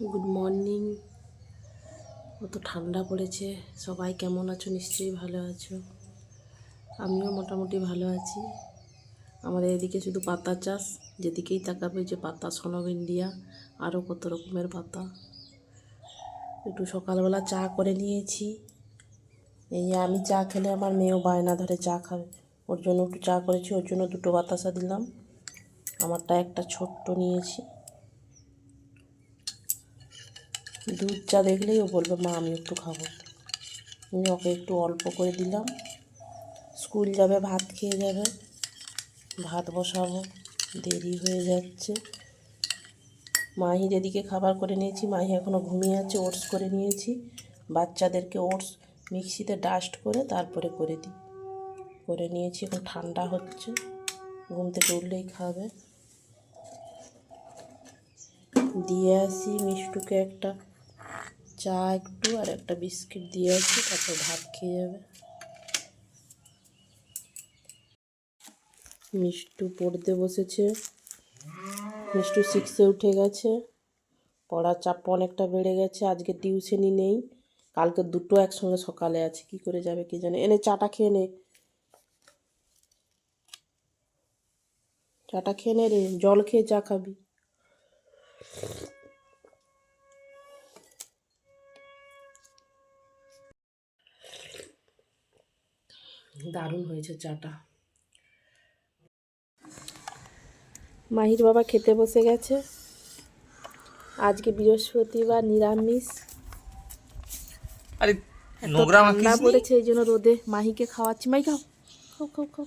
Good morning কত ঠান্ডা পড়েছে। সবাই কেমন আছো? নিশ্চয়ই ভালো আছো। আমিও মোটামুটি ভালো আছি। আমাদের এদিকে শুধু পাতা চাষ, যেদিকেই তাকাবে যে পাতা, সনব ইন্ডিয়া আরও কত রকমের পাতা। একটু সকালবেলা চা করে নিয়েছি। এই আমি চা খেলে আমার মেয়েও বায়না ধরে চা খাবে। ওর জন্য একটু চা করেছি, ওর জন্য দুটো বাতাসা দিলাম। আমারটা একটা ছোট্ট নিয়েছি। দুধ চা দেখলেই ও বলবে, মা, আমি একটু খাব। আমি ওকে একটু অল্প করে দিলাম। স্কুল যাবে, ভাত খেয়ে যাবে। ভাত বসাবো, দেরি হয়ে যাচ্ছে। মাহির এদিকে খাবার করে নিয়েছি, মাহি এখনও ঘুমিয়ে আছে, ওটস করে নিয়েছি। বাচ্চাদেরকে ওটস মিক্সিতে ডাস্ট করে তারপরে করে দিই। করে নিয়েছি, এখন ঠান্ডা হচ্ছে। ঘুম থেকে উঠলেই খাবে। দিয়ে আসি মিষ্টুকে একটা চা একটু আর একটা বিস্কিট দিয়ে আসি, তারপর ভাত খেয়ে যাবে। মিষ্টু পড়তে বসেছে। মিষ্টু সিক্সে উঠে গেছে। পড়ার চাপ অনেকটা বেড়ে গেছে, আজকে টিউশনই নেই। কালকে দুটো একসঙ্গে সকালে আছে, কি করে যাবে কি জানে। এনে চাটা খেয়ে নে। চাটা খেয়ে নে রে, জল খেয়ে চা খাবি। দারুণ হয়েছে চাটা। মাহির বাবা খেতে বসে গেছে। আজকে বৃহস্পতিবার নিরামিষ। আরে নোংরা ঠান্ডা মাখিস নি? পড়েছে এই জন্য রোদে মাহিকে খাওয়াচ্ছি। মাই খাও খাও খাও খাও।